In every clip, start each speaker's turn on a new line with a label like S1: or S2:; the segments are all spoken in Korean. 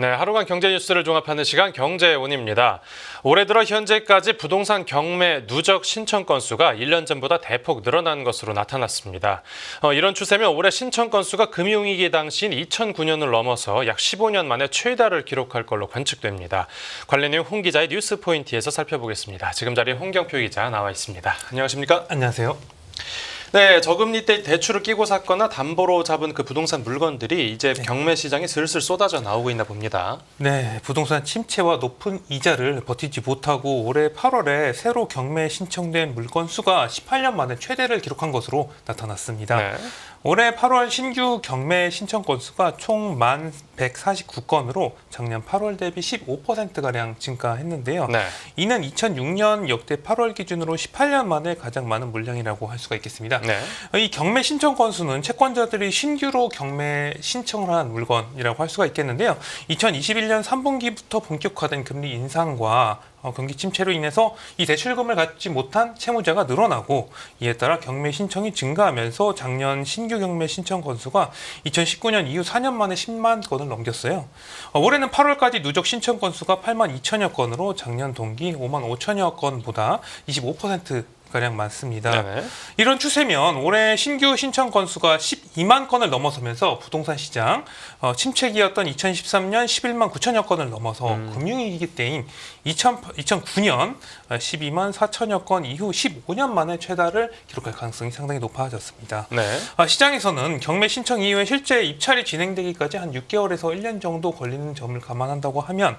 S1: 네, 하루간 경제 뉴스를 종합하는 시간 경제온입니다. 올해 들어 현재까지 부동산 경매 누적 신청 건수가 1년 전보다 대폭 늘어난 것으로 나타났습니다. 어, 이런 추세면 올해 신청 건수가 금융위기 당시인 2009년을 넘어서 약 15년 만에 최다를 기록할 걸로 관측됩니다. 관련 내용 홍 기자의 뉴스 포인트에서 살펴보겠습니다. 지금 자리에 홍경표 기자 나와 있습니다. 안녕하십니까?
S2: 안녕하세요.
S1: 네, 저금리 때 대출을 끼고 샀거나 담보로 잡은 그 부동산 물건들이 이제 경매 시장에 슬슬 쏟아져 나오고 있나 봅니다.
S2: 네, 부동산 침체와 높은 이자를 버티지 못하고 올해 8월에 새로 경매 신청된 물건 수가 18년 만에 최대를 기록한 것으로 나타났습니다.
S1: 네.
S2: 올해 8월 신규 경매 신청 건수가 총 1,149건으로 작년 8월 대비 15%가량 증가했는데요.
S1: 네.
S2: 이는 2006년 역대 8월 기준으로 18년 만에 가장 많은 물량이라고 할 수가 있겠습니다.
S1: 네.
S2: 이 경매 신청 건수는 채권자들이 신규로 경매 신청을 한 물건이라고 할 수가 있겠는데요. 2021년 3분기부터 본격화된 금리 인상과 어, 경기 침체로 인해서 이 대출금을 갖지 못한 채무자가 늘어나고 이에 따라 경매 신청이 증가하면서 작년 신규 경매 신청 건수가 2019년 이후 4년 만에 10만 건을 넘겼어요. 어, 올해는 8월까지 누적 신청 건수가 8만 2천여 건으로 작년 동기 5만 5천여 건보다 25% 가량 많습니다.
S1: 네.
S2: 이런 추세면 올해 신규 신청 건수가 12만 건을 넘어서면서 부동산 시장 어, 침체기였던 2013년 11만 9천여 건을 넘어서
S1: 음.
S2: 금융위기 때인 2000, 2009년 12만 4천여 건 이후 15년 만에 최다를 기록할 가능성이 상당히 높아졌습니다.
S1: 네.
S2: 아, 시장에서는 경매 신청 이후에 실제 입찰이 진행되기까지 한 6개월에서 1년 정도 걸리는 점을 감안한다고 하면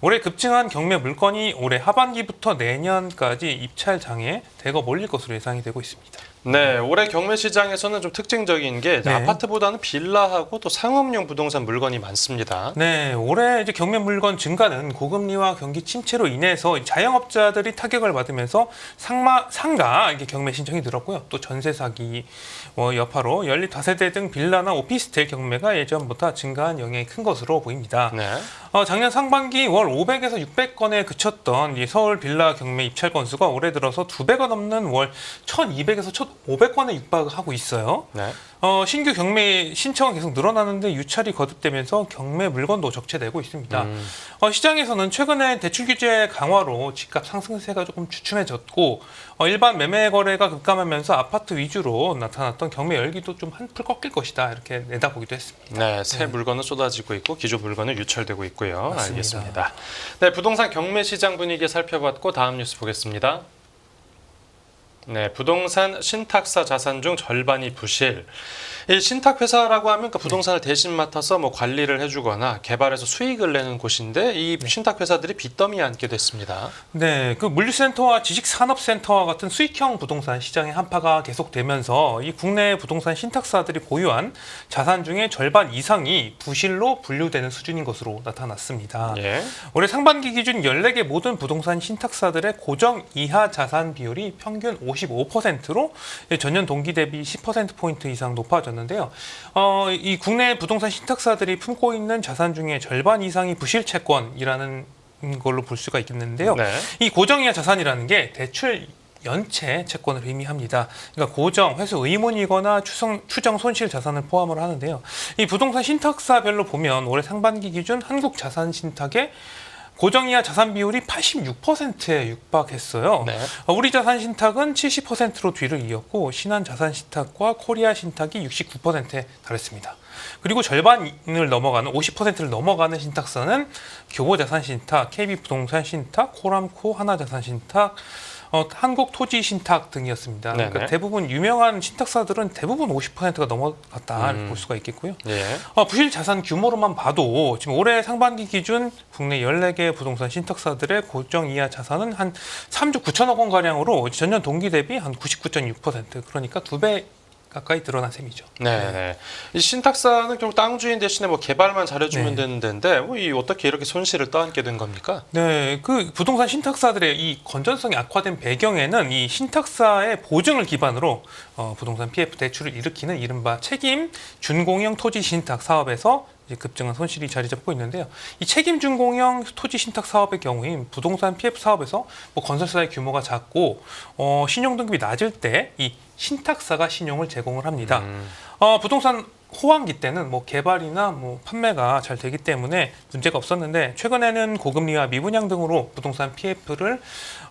S2: 올해 급증한 경매 물건이 올해 하반기부터 내년까지 입찰 장에 대거 몰릴 것으로 예상이 되고 있습니다.
S1: 네, 올해 경매 시장에서는 좀 특징적인 게
S2: 네.
S1: 아파트보다는 빌라하고 또 상업용 부동산 물건이 많습니다.
S2: 네, 올해 이제 경매 물건 증가는 고금리와 경기 침체로 인해서 자영업자들이 타격을 받으면서 상마 상가 이게 경매 신청이 늘었고요. 또 전세 사기 뭐 여파로 연립 다세대 등 빌라나 오피스텔 경매가 예전보다 증가한 영향이 큰 것으로 보입니다.
S1: 네.
S2: 어, 작년 상반기 월 500에서 600건에 그쳤던 이 서울 빌라 경매 입찰 건수가 올해 들어서 두 배가 넘는 월 1,200에서 1,500 건에 육박하고 있어요.
S1: 네.
S2: 어, 신규 경매 신청은 계속 늘어나는데 유찰이 거듭되면서 경매 물건도 적체되고 있습니다.
S1: 음,
S2: 어, 시장에서는 최근에 대출 규제 강화로 집값 상승세가 조금 주춤해졌고 어, 일반 매매 거래가 급감하면서 아파트 위주로 나타났던 경매 열기도 좀 한풀 꺾일 것이다 이렇게 내다보기도 했습니다.
S1: 네, 새 물건은 쏟아지고 있고 기존 물건은 유찰되고 있고요.
S2: 맞습니다.
S1: 알겠습니다. 네, 부동산 경매 시장 분위기 살펴봤고 다음 뉴스 보겠습니다. 네, 부동산 신탁사 자산 중 절반이 부실. 이 신탁 회사라고 하면 그 부동산을 대신 맡아서 뭐 관리를 해주거나 개발해서 수익을 내는 곳인데 이 신탁 회사들이 빚더미에 앉게 됐습니다.
S2: 네, 그 물류센터와 지식산업센터와 같은 수익형 부동산 시장의 한파가 계속되면서 이 국내 부동산 신탁사들이 보유한 자산 중에 절반 이상이 부실로 분류되는 수준인 것으로 나타났습니다.
S1: 예.
S2: 올해 상반기 기준 14개 모든 부동산 신탁사들의 고정 이하 자산 비율이 평균 55%로 전년 동기 대비 10%포인트 이상 높아졌 는데요. 어, 이 국내 부동산 신탁사들이 품고 있는 자산 중에 절반 이상이 부실 채권이라는 걸로 볼 수가 있겠는데요.
S1: 네.
S2: 이 고정 이하 자산이라는 게 대출 연체 채권을 의미합니다. 그러니까 고정, 회수 의문이거나 추정, 추정 손실 자산을 포함을 하는데요. 이 부동산 신탁사별로 보면 올해 상반기 기준 한국 자산 신탁의 고정 이하 자산 비율이 86%에 육박했어요.
S1: 네.
S2: 어, 우리 자산 신탁은 70%로 뒤를 이었고 신한 자산 신탁과 코리아 신탁이 69%에 달했습니다. 그리고 절반을 넘어가는 50%를 넘어가는 신탁사는 교보자산 신탁, KB부동산 신탁, 코람코 하나자산 신탁, 어, 한국 토지 신탁 등이었습니다.
S1: 네네.
S2: 그러니까 대부분 유명한 신탁사들은 대부분 50%가 넘어갔다
S1: 음.
S2: 볼 수가 있겠고요.
S1: 예.
S2: 어, 부실 자산 규모로만 봐도 지금 올해 상반기 기준 국내 14개 부동산 신탁사들의 고정 이하 자산은 한 3조 9천억 원 가량으로 전년 동기 대비 한 99.6% 그러니까 두배 가까이 늘어난 셈이죠.
S1: 네, 네. 이 신탁사는 결국 땅 주인 대신에 뭐 개발만 잘해주면
S2: 네.
S1: 되는 데인데 뭐 이 어떻게 이렇게 손실을 떠안게 된 겁니까?
S2: 네, 그 부동산 신탁사들의 이 건전성이 악화된 배경에는 이 신탁사의 보증을 기반으로 어, 부동산 PF 대출을 일으키는 이른바 책임 준공영 토지 신탁 사업에서 이제 급증한 손실이 자리 잡고 있는데요. 이 책임 준공영 토지 신탁 사업의 경우인 부동산 PF 사업에서 뭐 건설사의 규모가 작고 어, 신용 등급이 낮을 때 이 신탁사가 신용을 제공을 합니다.
S1: 음,
S2: 어, 부동산 호황기 때는 뭐 개발이나 뭐 판매가 잘 되기 때문에 문제가 없었는데 최근에는 고금리와 미분양 등으로 부동산 PF를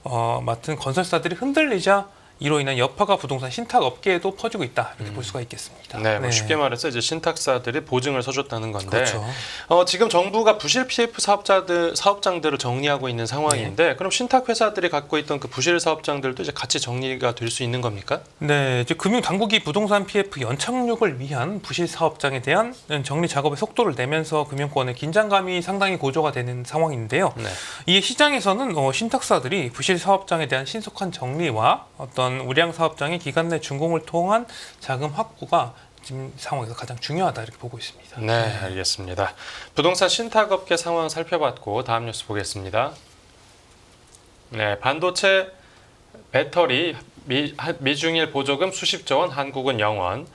S2: 어, 맡은 건설사들이 흔들리자 이로 인한 여파가 부동산 신탁 업계에도 퍼지고 있다 이렇게 볼 수가 있겠습니다.
S1: 네, 뭐 쉽게 말해서 이제 신탁사들이 보증을 서줬다는 건데
S2: 그렇죠.
S1: 어, 지금 정부가 부실 PF 사업자들 사업장들을 정리하고 있는 상황인데
S2: 네.
S1: 그럼 신탁 회사들이 갖고 있던 그 부실 사업장들도 이제 같이 정리가 될 수 있는 겁니까?
S2: 네, 이제 금융 당국이 부동산 PF 연착륙을 위한 부실 사업장에 대한 정리 작업의 속도를 내면서 금융권의 긴장감이 상당히 고조가 되는 상황인데요.
S1: 네.
S2: 이 시장에서는 어, 신탁사들이 부실 사업장에 대한 신속한 정리와 어떤 우량 사업장의 기간 내 준공을 통한 자금 확보가 지금 상황에서 가장 중요하다 이렇게 보고 있습니다.
S1: 네, 알겠습니다. 부동산 신탁업계 상황 살펴봤고 다음 뉴스 보겠습니다. 네, 반도체 배터리 미, 하- 미중일 보조금 수십조 원, 한국은 0원.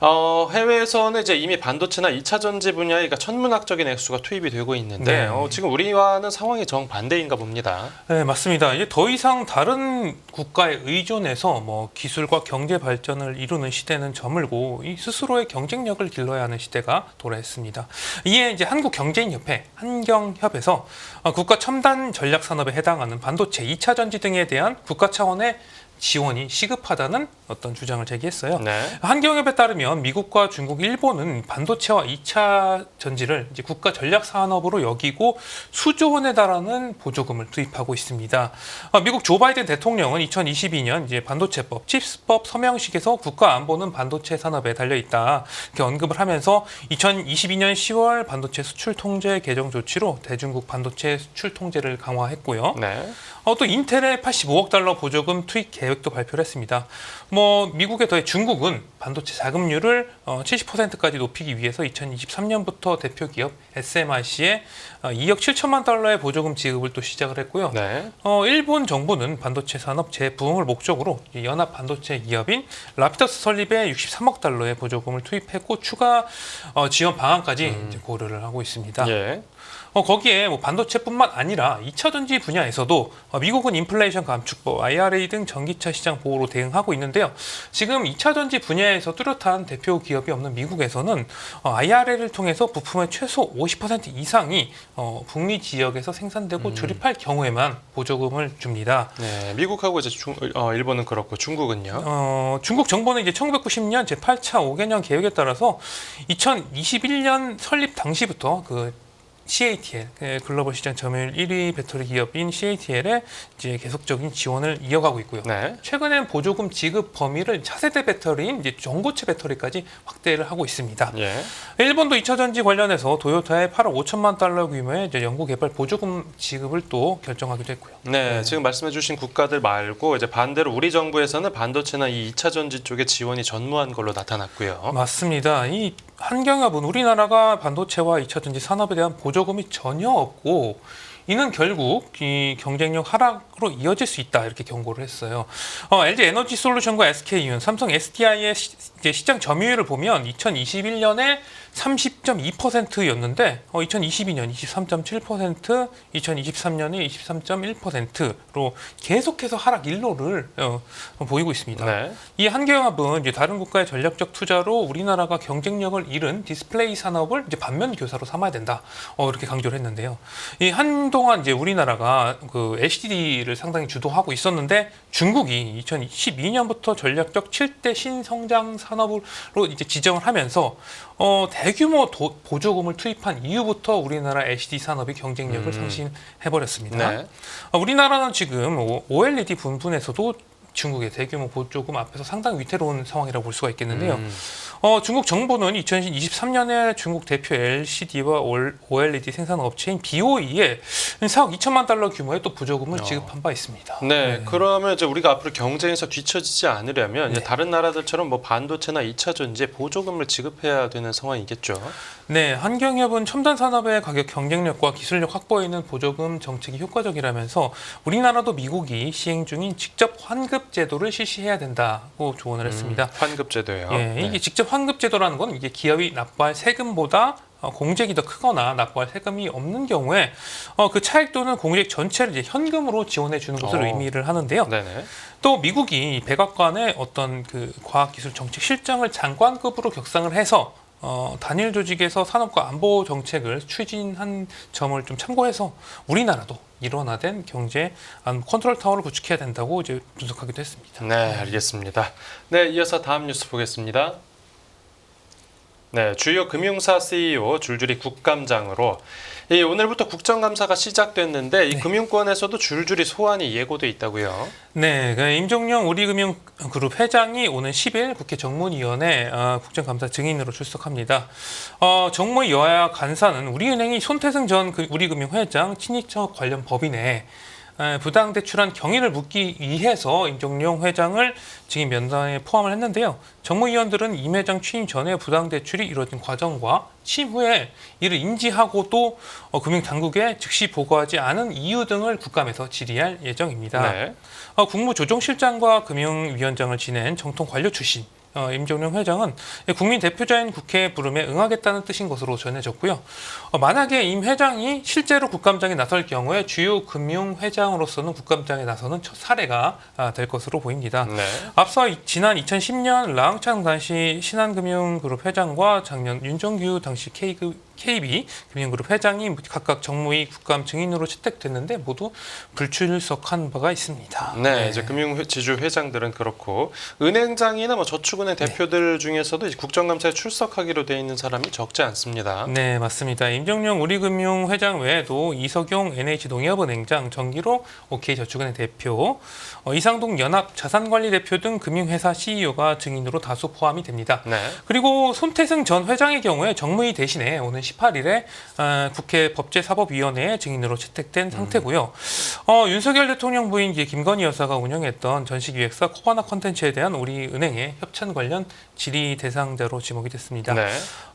S1: 어, 해외에서는 이제 이미 반도체나 2차 전지 분야에 그러니까 천문학적인 액수가 투입이 되고 있는데
S2: 네.
S1: 어, 지금 우리와는 상황이 정 반대인가 봅니다.
S2: 네, 맞습니다. 이제 더 이상 다른 국가에 의존해서 뭐 기술과 경제 발전을 이루는 시대는 저물고 이 스스로의 경쟁력을 길러야 하는 시대가 도래했습니다. 이에 이제 한국 경제인협회 한경협에서 어, 국가 첨단 전략 산업에 해당하는 반도체, 2차 전지 등에 대한 국가 차원의 지원이 시급하다는 어떤 주장을 제기했어요.
S1: 네.
S2: 한경협에 따르면 미국과 중국, 일본은 반도체와 2차 전지를 이제 국가 전략 산업으로 여기고 수조 원에 달하는 보조금을 투입하고 있습니다. 아, 미국 조 바이든 대통령은 2022년 이제 반도체법, 칩스법 서명식에서 국가 안보는 반도체 산업에 달려 있다 이렇게 언급을 하면서 2022년 10월 반도체 수출 통제 개정 조치로 대중국 반도체 수출 통제를 강화했고요.
S1: 네.
S2: 어, 또 인텔의 85억 달러 보조금 투입 계획도 발표를 했습니다. 뭐 미국에 더해 중국은 반도체 자금률을 어, 70%까지 높이기 위해서 2023년부터 대표 기업 SMIC에 어, 2억 7천만 달러의 보조금 지급을 또 시작을 했고요.
S1: 네.
S2: 어, 일본 정부는 반도체 산업 재부흥을 목적으로 이 연합 반도체 기업인 라피더스 설립에 63억 달러의 보조금을 투입했고 추가 어, 지원 방안까지 이제 고려를 하고 있습니다.
S1: 예.
S2: 어, 거기에 뭐 반도체뿐만 아니라 2차 전지 분야에서도 어, 미국은 인플레이션 감축법, IRA 등 전기차 시장 보호로 대응하고 있는데요. 지금 2차 전지 분야에서 뚜렷한 대표 기업이 없는 미국에서는 어, IRA를 통해서 부품의 최소 50% 이상이 어, 북미 지역에서 생산되고 조립할 경우에만 보조금을 줍니다.
S1: 네. 미국하고 이제 중, 어, 일본은 그렇고 중국은요.
S2: 어, 중국 정부는 이제 1990년 제8차 5개년 계획에 따라서 2021년 설립 당시부터 그 CATL 그 글로벌 시장 점유율 1위 배터리 기업인 CATL에 이제 계속적인 지원을 이어가고 있고요.
S1: 네.
S2: 최근엔 보조금 지급 범위를 차세대 배터리인 이제 전고체 배터리까지 확대를 하고 있습니다.
S1: 예.
S2: 일본도 2차 전지 관련해서 도요타의 8억 5천만 달러 규모의 이제 연구 개발 보조금 지급을 또 결정하기도 했고요.
S1: 네, 지금 말씀해주신 국가들 말고 이제 반대로 우리 정부에서는 반도체나 이 2차 전지 쪽에 지원이 전무한 걸로 나타났고요.
S2: 맞습니다. 이 한경협은 우리나라가 반도체와 2차 전지 산업에 대한 보조 금이 전혀 없고 이는 결국 이 경쟁력 하락 으로 이어질 수 있다 이렇게 경고를 했어요. 어, LG 에너지 솔루션과 SK이온, 삼성 SDI의 시, 시장 점유율을 보면 2021년에 30.2%였는데 어, 2022년 23.7%, 2023년에 23.1%로 계속해서 하락 일로를 어, 보이고 있습니다.
S1: 네.
S2: 이 한경합은 이제 다른 국가의 전략적 투자로 우리나라가 경쟁력을 잃은 디스플레이 산업을 이제 반면 교사로 삼아야 된다. 어, 이렇게 강조를 했는데요. 이 한동안 이제 우리나라가 그 LCD를 상당히 주도하고 있었는데 중국이 2012년부터 전략적 7대 신성장 산업으로 이제 지정을 하면서 어, 대규모 도- 보조금을 투입한 이후부터 우리나라 LCD 산업이 경쟁력을
S1: 음.
S2: 상실해 버렸습니다.
S1: 네.
S2: 어, 우리나라는 지금 오- OLED 분분에서도 중국의 대규모 보조금 앞에서 상당히 위태로운 상황이라고 볼 수가 있겠는데요.
S1: 음,
S2: 어, 중국 정부는 2023년에 중국 대표 LCD와 OLED 생산 업체인 BOE에 4억 2천만 달러 규모의 또 보조금을
S1: 어.
S2: 지급한 바 있습니다.
S1: 네, 그러면 이제 우리가 앞으로 경쟁에서 뒤처지지 않으려면
S2: 네.
S1: 다른 나라들처럼 뭐 반도체나 2차 전지에 보조금을 지급해야 되는 상황이겠죠.
S2: 네, 한경협은 첨단 산업의 가격 경쟁력과 기술력 확보에 있는 보조금 정책이 효과적이라면서 우리나라도 미국이 시행 중인 직접 환급 제도를 실시해야 된다고 조언을 했습니다.
S1: 음, 환급 제도요.
S2: 예,
S1: 네.
S2: 이게 직접 환급 제도라는 건 이게 기업이 납부할 세금보다 어, 공제액이 더 크거나 납부할 세금이 없는 경우에 어, 그 차액 또는 공제액 전체를 이제 현금으로 지원해 주는 것을
S1: 어.
S2: 의미를 하는데요.
S1: 네네.
S2: 또 미국이 백악관의 어떤 그 과학기술 정책 실장을 장관급으로 격상을 해서 어, 단일 조직에서 산업과 안보 정책을 추진한 점을 좀 참고해서 우리나라도 일원화된 경제 안- 컨트롤 타워를 구축해야 된다고 이제 분석하기도 했습니다.
S1: 네, 알겠습니다. 네, 이어서 다음 뉴스 보겠습니다. 네, 주요 금융사 CEO 줄줄이 국감장으로 이 오늘부터 국정감사가 시작됐는데 이 금융권에서도 줄줄이 소환이 예고돼 있다고요.
S2: 네, 그 임종영 우리금융그룹 회장이 오는 10일 국회 정문위원회 어, 국정감사 증인으로 출석합니다. 어, 정무 여야 간사는 우리은행이 손태승 전 그 우리금융 회장 친인척 관련 법인에 에, 부당 대출한 경위를 묻기 위해서 임종용 회장을 증인 면담에 포함을 했는데요. 정무위원들은 임 회장 취임 전에 부당 대출이 이루어진 과정과 취임 후에 이를 인지하고 또 어, 금융당국에 즉시 보고하지 않은 이유 등을 국감에서 질의할 예정입니다.
S1: 네.
S2: 어, 국무조정실장과 금융위원장을 지낸 정통 관료 출신 어, 임종룡 회장은 국민 대표자인 국회 부름에 응하겠다는 뜻인 것으로 전해졌고요. 어, 만약에 임 회장이 실제로 국감장에 나설 경우에 주요 금융회장으로서는 국감장에 나서는 첫 사례가 아, 될 것으로 보입니다.
S1: 네.
S2: 앞서 이- 지난 2010년 라흥창 당시 신한금융그룹 회장과 작년 윤정규 당시 K그, KB 금융그룹 회장이 각각 정무위 국감 증인으로 채택됐는데 모두 불출석한 바가 있습니다.
S1: 네, 이제 금융 지주 회장들은 그렇고 은행장이나 뭐 저축은행 대표들 중에서도 이제 국정감사에 출석하기로 돼 있는 사람이 적지 않습니다.
S2: 네, 맞습니다. 임정용 우리금융 회장 외에도 이석용 NH농협은행장, 정기로 OK저축은행 대표, 어, 이상동 연합 자산관리 대표 등 금융회사 CEO가 증인으로 다수 포함이 됩니다.
S1: 네.
S2: 그리고 손태승 전 회장의 경우에 정무위 대신에 오는 18일에 어, 국회 법제사법위원회에 증인으로 채택된 상태고요. 어, 윤석열 대통령 부인 김건희 여사가 운영했던 전시기획사 코바나 컨텐츠에 대한 우리 은행의 협찬 관련 질의 대상자로 지목이 됐습니다.
S1: 네.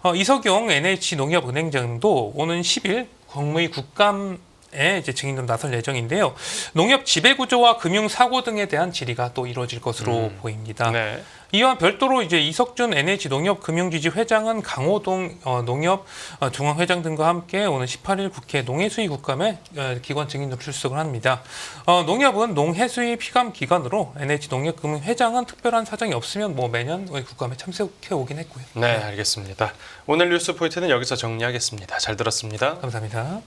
S2: 어, 이석용 NH농협은행장도 오는 10일 국무위 국감 에 이제 증인으로 나설 예정인데요. 농협 지배 구조와 금융 사고 등에 대한 질의가 또 이루어질 것으로
S1: 음.
S2: 보입니다.
S1: 네.
S2: 이와 별도로 이제 이석준 NH 농협 금융지지 회장은 강호동 어, 농협 어, 중앙 회장 등과 함께 오는 18일 국회 농해수위 국감에 어, 기관 증인으로 출석을 합니다. 어, 농협은 농해수위 피감 기관으로 NH 농협 금융 회장은 특별한 사정이 없으면 뭐 매년 국감에 참석해 오긴 했고요.
S1: 네, 알겠습니다. 오늘 뉴스 포인트는 여기서 정리하겠습니다. 잘 들었습니다.
S2: 감사합니다.